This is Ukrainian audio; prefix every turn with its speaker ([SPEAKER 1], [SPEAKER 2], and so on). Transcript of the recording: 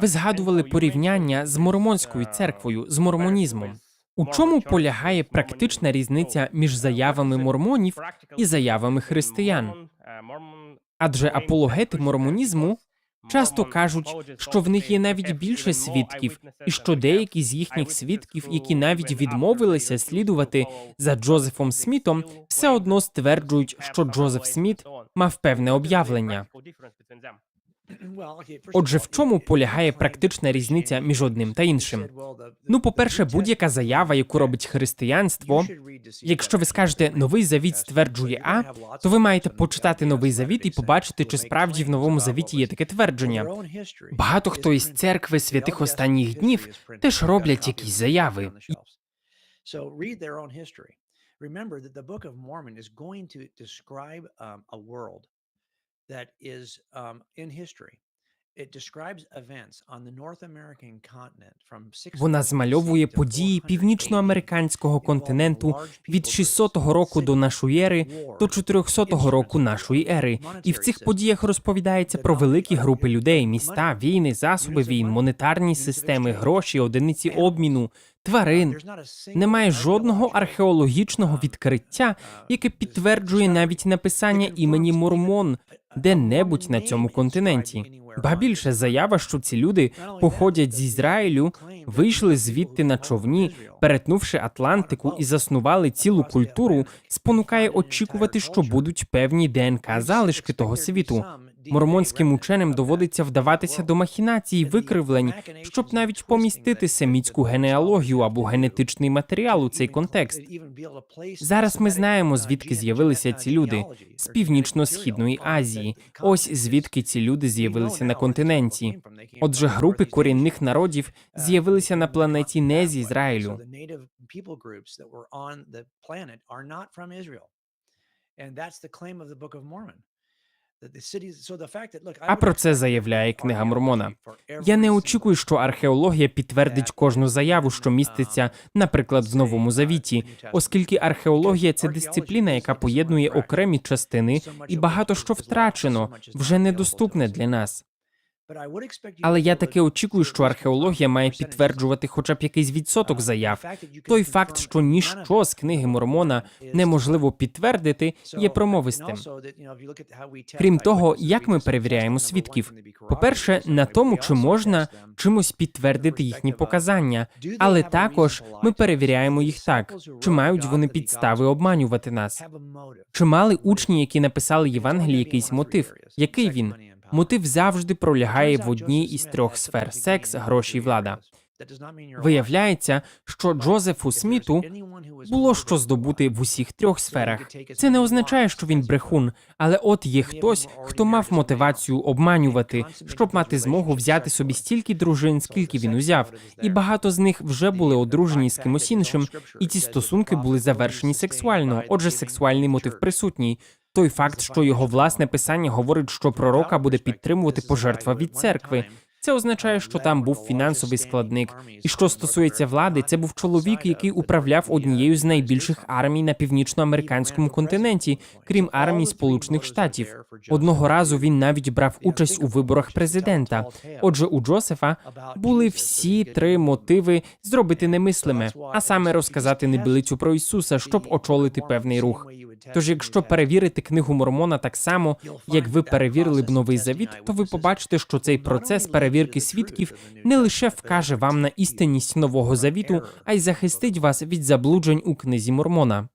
[SPEAKER 1] Ви згадували порівняння з мормонською церквою, з мормонізмом. У чому полягає практична різниця між заявами мормонів і заявами християн? Адже апологети мормонізму часто кажуть, що в них є навіть більше свідків, і що деякі з їхніх свідків, які навіть відмовилися слідувати за Джозефом Смітом, все одно стверджують, що Джозеф Сміт мав певне об'явлення. Отже, в чому полягає практична різниця між одним та іншим? Ну, по-перше, будь-яка заява, яку робить християнство, якщо ви скажете новий завіт стверджує А, то ви маєте почитати новий завіт і побачити, чи справді в новому завіті є таке твердження. Багато хто із церкви святих останніх днів теж роблять якісь заяви.
[SPEAKER 2] That is um, in history. It describes events on the North American continent from
[SPEAKER 1] Вона змальовує події північноамериканського континенту від
[SPEAKER 2] people
[SPEAKER 1] 600 року до нашої ери до
[SPEAKER 2] wars,
[SPEAKER 1] 400 року нашої ери. І в цих подіях розповідається про великі групи людей, міста, війни, засоби війн, монетарні системи, гроші, одиниці обміну, тварин.
[SPEAKER 2] A single
[SPEAKER 1] Немає жодного археологічного
[SPEAKER 2] uh,
[SPEAKER 1] відкриття,
[SPEAKER 2] uh,
[SPEAKER 1] яке підтверджує навіть написання імені Мормон де-небудь на цьому континенті. Ба більше заява, що ці люди походять з Ізраїлю, вийшли звідти на човні, перетнувши Атлантику і заснували цілу культуру, спонукає очікувати, що будуть певні ДНК залишки того світу. Мормонським ученим доводиться вдаватися до махінацій і викривлень, щоб навіть помістити семітську генеалогію або генетичний матеріал у цей контекст. Зараз ми знаємо, звідки з'явилися ці люди з північно-східної Азії. Ось звідки ці люди з'явилися на континенті. Отже, групи корінних народів з'явилися на планеті не з Ізраїлю. А про це заявляє книга Мормона. Я не очікую, що археологія підтвердить кожну заяву, що міститься, наприклад, в новому завіті, оскільки археологія це дисципліна, яка поєднує окремі частини, і багато що втрачено, вже недоступне для нас. Але я таки очікую, що археологія має підтверджувати хоча б якийсь відсоток заяв. Той факт, що ніщо з книги Мормона неможливо підтвердити, є промовистим. Крім того, як ми перевіряємо свідків? По-перше, на тому, чи можна чимось підтвердити їхні показання, але також ми перевіряємо їх так, чи мають вони підстави обманювати нас. Чи мали учні, які написали Євангелії, якийсь мотив? Який він? Мотив завжди пролягає в одній із трьох сфер: секс, гроші і влада. Виявляється, що Джозефу Сміту було що здобути в усіх трьох сферах. Це не означає, що він брехун, але от є хтось, хто мав мотивацію обманювати, щоб мати змогу взяти собі стільки дружин, скільки він узяв, і багато з них вже були одружені з кимось іншим, і ці стосунки були завершені сексуально. Отже, сексуальний мотив присутній. Той факт, що його власне писання говорить, що пророка буде підтримувати пожертва від церкви. Це означає, що там був фінансовий складник. І що стосується влади, це був чоловік, який управляв однією з найбільших армій на північноамериканському континенті, крім армії Сполучених Штатів. Одного разу він навіть брав участь у виборах президента. Отже, у Джосефа були всі три мотиви зробити немислиме, а саме розказати небилицю про Ісуса, щоб очолити певний рух. Тож, якщо перевірити книгу Мормона так само, як ви перевірили б новий завіт, то ви побачите, що цей процес перевірки свідків не лише вкаже вам на істинність нового завіту, а й захистить вас від заблуджень у книзі Мормона.